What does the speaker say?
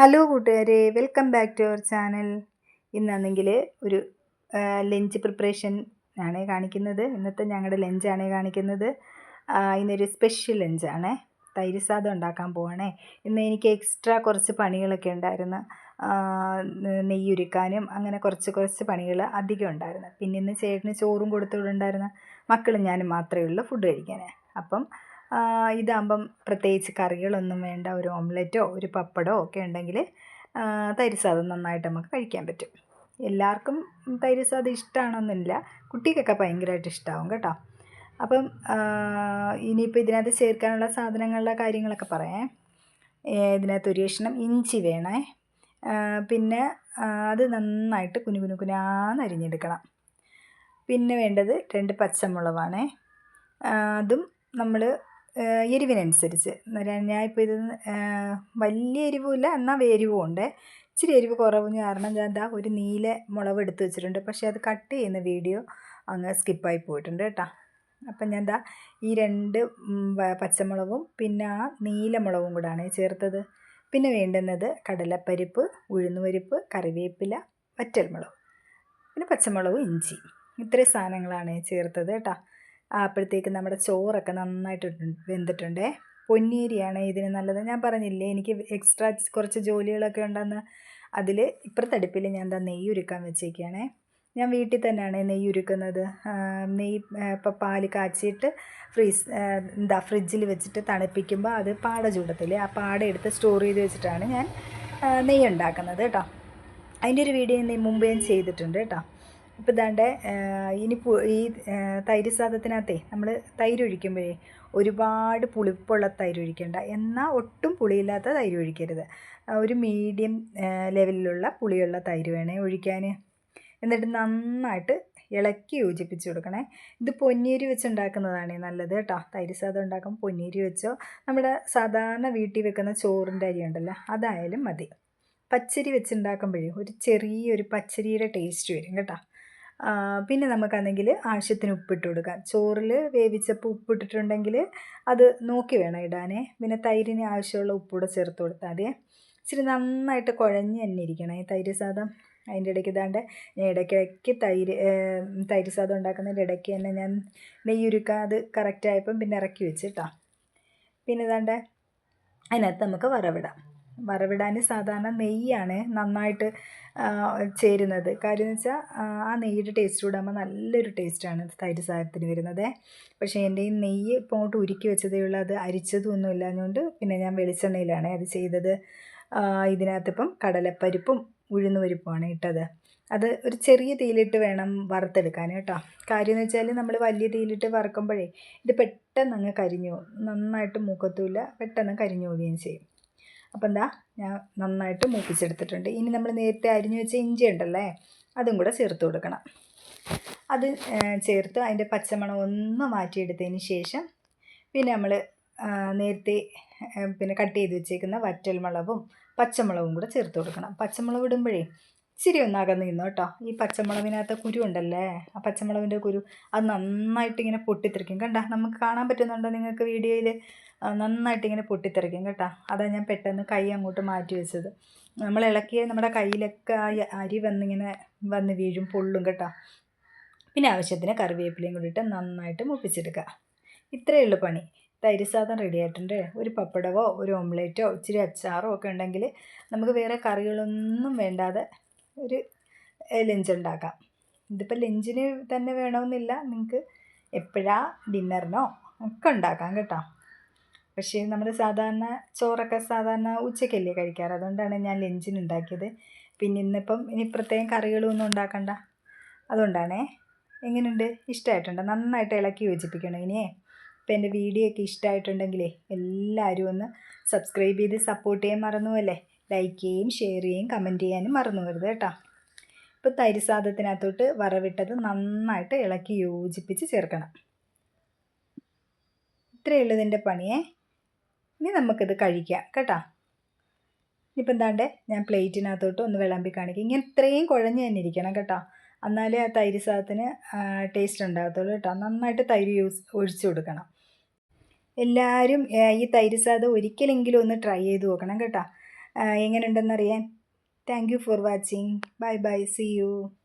Hello കൂട്ടുകാരെ welcome back to our channel. ഇന്നാണെങ്കിൽ ഒരു ലഞ്ച് പ്രിപ്പറേഷൻ ആണ് കാണിക്കുന്നത്. ഇന്നത്തെ ഞങ്ങളുടെ ലഞ്ചാണ് കാണിക്കുന്നത്. ഇന്നൊരു സ്പെഷ്യൽ ലഞ്ചാണ്. തൈര് സാദം ഉണ്ടാക്കാൻ പോവാണേ. ഇന്ന് എനിക്ക് എക്സ്ട്രാ കുറച്ച് പണികളൊക്കെ ഉണ്ടായിരുന്നു. നെയ്യുരുക്കാനും അങ്ങനെ കുറച്ച് കുറച്ച് പണികൾ അധികം ഉണ്ടായിരുന്നു. പിന്നെ ഇന്ന് ചേട്ടന് ചോറും കൊടുത്തുവിടുണ്ടായിരുന്നു മക്കളും ഞാനും മാത്രമേ ഉള്ളൂ ഫുഡ് കഴിക്കാൻ അപ്പം ഇതാകുമ്പം പ്രത്യേകിച്ച് കറികളൊന്നും വേണ്ട ഒരു ഓംലെറ്റോ ഒരു പപ്പടോ ഒക്കെ ഉണ്ടെങ്കിൽ തൈര് നന്നായിട്ട് നമുക്ക് കഴിക്കാൻ പറ്റും. എല്ലാവർക്കും തൈര് സാദം ഇഷ്ടമാണെന്നില്ല കുട്ടിക്കൊക്കെ ഭയങ്കരമായിട്ട് ഇഷ്ടമാവും കേട്ടോ. അപ്പം ഇനിയിപ്പോൾ ഇതിനകത്ത് ചേർക്കാനുള്ള സാധനങ്ങളുടെ കാര്യങ്ങളൊക്കെ പറയാം. ഇതിനകത്ത് ഒരു കഷ്ണം ഇഞ്ചി വേണേ. പിന്നെ അത് നന്നായിട്ട് കുനു കുനു കുനാന്ന് അരിഞ്ഞെടുക്കണം. പിന്നെ വേണ്ടത് രണ്ട് പച്ചമുളകാണേ. അതും നമ്മൾ എരിവിനനുസരിച്ച്. ഞാനിപ്പോൾ ഇത് വലിയ എരിവുമില്ല എന്നാൽ എരിവും ഉണ്ട് ഇച്ചിരി എരിവ് കുറവ്. കാരണം ഞാൻ എന്താ ഒരു നീല മുളക് എടുത്ത് വെച്ചിട്ടുണ്ട്. പക്ഷേ അത് കട്ട് ചെയ്യുന്ന വീഡിയോ അങ്ങ് സ്കിപ്പായി പോയിട്ടുണ്ട് കേട്ടോ. അപ്പം ഞാൻ എന്താ ഈ രണ്ട് പച്ചമുളകും പിന്നെ ആ നീല മുളകും കൂടാണ് ചേർത്തത്. പിന്നെ വേണ്ടുന്നത് കടലപ്പരിപ്പ് ഉഴുന്നുപരിപ്പ് കറിവേപ്പില വറ്റൽമുളക് പിന്നെ പച്ചമുളകും ഇഞ്ചി. ഇത്രയും സാധനങ്ങളാണ് ചേർത്തത് കേട്ടോ. അപ്പോഴത്തേക്ക് നമ്മുടെ ചോറൊക്കെ നന്നായിട്ട് വെന്തിട്ടുണ്ട്. പൊന്നിയരിയാണ് ഇതിന് നല്ലത്. ഞാൻ പറഞ്ഞില്ലേ എനിക്ക് എക്സ്ട്രാ കുറച്ച് ജോലികളൊക്കെ ഉണ്ടെന്ന്. അതിൽ ഇപ്പുറത്തെ അടുപ്പിൽ ഞാൻ എന്താ നെയ്യ് ഉരുക്കാൻ വെച്ചേക്കുകയാണേ ഞാൻ വീട്ടിൽ തന്നെയാണ് നെയ്യ് ഉരുക്കുന്നത്. നെയ്യ് ഇപ്പോൾ പാൽ കാച്ചിയിട്ട് ഫ്രീസ് എന്താ ഫ്രിഡ്ജിൽ വെച്ചിട്ട് തണുപ്പിക്കുമ്പോൾ അത് പാട ചൂടത്തില്ലേ ആ പാട എടുത്ത് സ്റ്റോർ ചെയ്ത് വെച്ചിട്ടാണ് ഞാൻ നെയ്യ് ഉണ്ടാക്കുന്നത് കേട്ടോ. അതിന്റെ ഒരു വീഡിയോ മുമ്പ് ഞാൻ ചെയ്തിട്ടുണ്ട് കേട്ടോ. ഇപ്പോൾ ഇതാണ്ട് ഇനി ഈ തൈര് സാധത്തിനകത്തെ നമ്മൾ തൈര് ഒഴിക്കുമ്പോഴേ ഒരുപാട് പുളിപ്പുള്ള തൈര് ഒഴിക്കേണ്ട. എന്നാൽ ഒട്ടും പുളിയില്ലാത്ത തൈര് ഒഴിക്കരുത്. ഒരു മീഡിയം ലെവലിലുള്ള പുളിയുള്ള തൈര് വേണേ ഒഴിക്കാൻ എന്നിട്ട് നന്നായിട്ട് ഇളക്കി യോജിപ്പിച്ച് കൊടുക്കണേ. ഇത് പൊന്നീരി വെച്ച് ഉണ്ടാക്കുന്നതാണ് നല്ലത് കേട്ടോ. തൈര് സാധം ഉണ്ടാക്കുമ്പോൾ പൊന്നീരി വെച്ചോ. നമ്മുടെ സാധാരണ വീട്ടിൽ വെക്കുന്ന ചോറിന്റെ അരി ഉണ്ടല്ലോ അതായാലും മതി. പച്ചരി വെച്ചുണ്ടാക്കുമ്പോഴേ ഒരു ചെറിയൊരു പച്ചരിയുടെ ടേസ്റ്റ് വരും കേട്ടോ. പിന്നെ നമുക്കാണെങ്കിൽ ആവശ്യത്തിന് ഉപ്പിട്ട് കൊടുക്കാം. ചോറിൽ വേവിച്ചപ്പോൾ ഉപ്പിട്ടിട്ടുണ്ടെങ്കിൽ അത് നോക്കി വേണം ഇടാനേ. പിന്നെ തൈരിന് ആവശ്യമുള്ള ഉപ്പൂടെ ചേർത്ത് കൊടുത്താൽ മതിയേ ഇച്ചിരി നന്നായിട്ട് കുഴഞ്ഞ് തന്നെ ഇരിക്കണം. ഈ തൈര് സാദം അതിന്റെ ഇടയ്ക്ക് ഇതാണ്ട് ഞാൻ ഇടയ്ക്കിടയ്ക്ക് തൈര് തൈര് സാദം ഉണ്ടാക്കുന്നതിന്റെ ഇടയ്ക്ക് തന്നെ ഞാൻ നെയ്യുരുക്കാൻ അത് കറക്റ്റായപ്പം പിന്നെ ഇറക്കി വെച്ചിട്ടാണ് പിന്നെ ഇതാണ്ട് അതിനകത്ത് നമുക്ക് വറവിടാം. വറവിടാൻ സാധാരണ നെയ്യാണ് നന്നായിട്ട് ചേരുന്നത്. കാര്യം എന്ന് വെച്ചാൽ ആ നെയ്യുടെ ടേസ്റ്റ് കൂടാകുമ്പോൾ നല്ലൊരു ടേസ്റ്റാണ് തൈര് സാധനത്തിന് വരുന്നത്. പക്ഷേ എന്റെ ഈ നെയ്യ് ഇപ്പോൾ അങ്ങോട്ട് ഉരുക്കി വെച്ചതേ ഉള്ളൂ. അത് അരിച്ചതും ഒന്നും ഇല്ലാഞ്ഞുകൊണ്ട് പിന്നെ ഞാൻ വെളിച്ചെണ്ണയിലാണ് അത് ചെയ്തത്. ഇതിനകത്തിപ്പം കടലപ്പരിപ്പും ഉഴുന്നുപരിപ്പുമാണ് ഇട്ടത്. അത് ഒരു ചെറിയ തീയിലിട്ട് വേണം വറുത്തെടുക്കാൻ കേട്ടോ. കാര്യം എന്ന് വെച്ചാൽ നമ്മൾ വലിയ തീയിലിട്ട് വറുക്കുമ്പോഴേ ഇത് പെട്ടെന്ന് അങ്ങ് കരിഞ്ഞു നന്നായിട്ട് മൂക്കത്തുമില്ല പെട്ടെന്ന് കരിഞ്ഞു പോവുകയും ചെയ്യും. അപ്പം എന്താ ഞാൻ നന്നായിട്ട് മൂപ്പിച്ചെടുത്തിട്ടുണ്ട്. ഇനി നമ്മൾ നേരത്തെ അരിഞ്ഞു വെച്ച ഇഞ്ചി ഉണ്ടല്ലേ അതും കൂടെ ചേർത്ത് കൊടുക്കണം. അത് ചേർത്ത് അതിന്റെ പച്ചമണം ഒന്ന് മാറ്റിയെടുത്തതിന് ശേഷം പിന്നെ നമ്മൾ നേരത്തെ പിന്നെ കട്ട് ചെയ്ത് വെച്ചേക്കുന്ന വറ്റൽമുളകും പച്ചമുളകും കൂടെ ചേർത്ത് കൊടുക്കണം. പച്ചമുളക് ഇടുമ്പോഴേ ഇച്ചിരി ഒന്ന് നിന്നു കേട്ടോ. ഈ പച്ചമുളകിനകത്ത് കുരു ഉണ്ടല്ലേ? ആ പച്ചമുളകിന്റെ കുരു അത് നന്നായിട്ട് ഇങ്ങനെ പൊട്ടിത്തെറിക്കും. കണ്ട നമുക്ക് കാണാൻ പറ്റുന്നുണ്ടോ നിങ്ങൾക്ക് വീഡിയോയിൽ നന്നായിട്ട് ഇങ്ങനെ പൊട്ടിത്തെറിക്കും കേട്ടോ. അതാ ഞാൻ പെട്ടെന്ന് കൈ അങ്ങോട്ട് മാറ്റി വെച്ചത്. നമ്മൾ ഇളക്കിയ നമ്മുടെ കയ്യിലൊക്കെ ആ അരി വന്നിങ്ങനെ വന്ന് വീഴും പൊള്ളും കേട്ടോ. പിന്നെ ആവശ്യത്തിന് കറിവേപ്പിലയും കൂടിയിട്ട് നന്നായിട്ട് മുപ്പിച്ചെടുക്കുക. ഇത്രയേ ഉള്ളൂ പണി. തൈര് സാധനം റെഡി ആയിട്ടുണ്ട്. ഒരു പപ്പടവോ ഒരു ഓംലേറ്റോ ഇച്ചിരി അച്ചാറോ ഒക്കെ ഉണ്ടെങ്കിൽ നമുക്ക് വേറെ കറികളൊന്നും വേണ്ടാതെ ഒരു ലഞ്ച് ഉണ്ടാക്കാം. ഇതിപ്പോൾ ലഞ്ചിന് തന്നെ വേണമെന്നില്ല നിങ്ങൾക്ക് എപ്പോഴാ ഡിന്നറിനോ ഒക്കെ ഉണ്ടാക്കാം കേട്ടോ. പക്ഷേ നമ്മൾ സാധാരണ ചോറൊക്കെ സാധാരണ ഉച്ചയ്ക്കല്ലേ കഴിക്കാറ്. അതുകൊണ്ടാണ് ഞാൻ ലഞ്ചിന് ഉണ്ടാക്കിയത്. പിന്നെ ഇന്നിപ്പം ഇനി പ്രത്യേകം കറികളൊന്നും ഉണ്ടാക്കണ്ട. അതുകൊണ്ടാണേ എങ്ങനെയുണ്ട് ഇഷ്ടമായിട്ടുണ്ട് നന്നായിട്ട് ഇളക്കി യോജിപ്പിക്കണം ഇനിയേ. ഇപ്പം എന്റെ വീഡിയോ ഒക്കെ ഇഷ്ടമായിട്ടുണ്ടെങ്കിലേ എല്ലാവരും ഒന്ന് സബ്സ്ക്രൈബ് ചെയ്ത് സപ്പോർട്ട് ചെയ്യാൻ മറന്നുവല്ലേ ലൈക്ക് ചെയ്യുകയും ഷെയർ ചെയ്യുകയും കമന്റ് ചെയ്യാനും മറന്നു വരുത് കേട്ടോ. ഇപ്പോൾ തൈര് സാദത്തിനകത്തോട്ട് വറവിട്ടത് നന്നായിട്ട് ഇളക്കി യോജിപ്പിച്ച് ചേർക്കണം. ഇത്രയേ ഉള്ളൂ ഇതിന്റെ പണിയേ. ഇനി നമുക്കിത് കഴിക്കാം കേട്ടോ. ഇനിയിപ്പോൾ എന്താണ്ട് ഞാൻ പ്ലേറ്റിനകത്തോട്ട് ഒന്ന് വിളമ്പി കാണിക്കും. ഇങ്ങനെ ഇത്രയും കുഴഞ്ഞ് തന്നെ ഇരിക്കണം കേട്ടോ. എന്നാലേ ആ തൈര് സാധത്തിന് ടേസ്റ്റ് ഉണ്ടാകത്തുള്ളൂ കേട്ടോ. നന്നായിട്ട് തൈര് യൂസ് ഒഴിച്ചു കൊടുക്കണം. എല്ലാവരും ഈ തൈര് സാധം ഒരിക്കലെങ്കിലും ഒന്ന് ട്രൈ ചെയ്ത് നോക്കണം കേട്ടോ. എങ്ങനെയുണ്ടെന്നറിയാൻ. Thank you for watching bye bye see you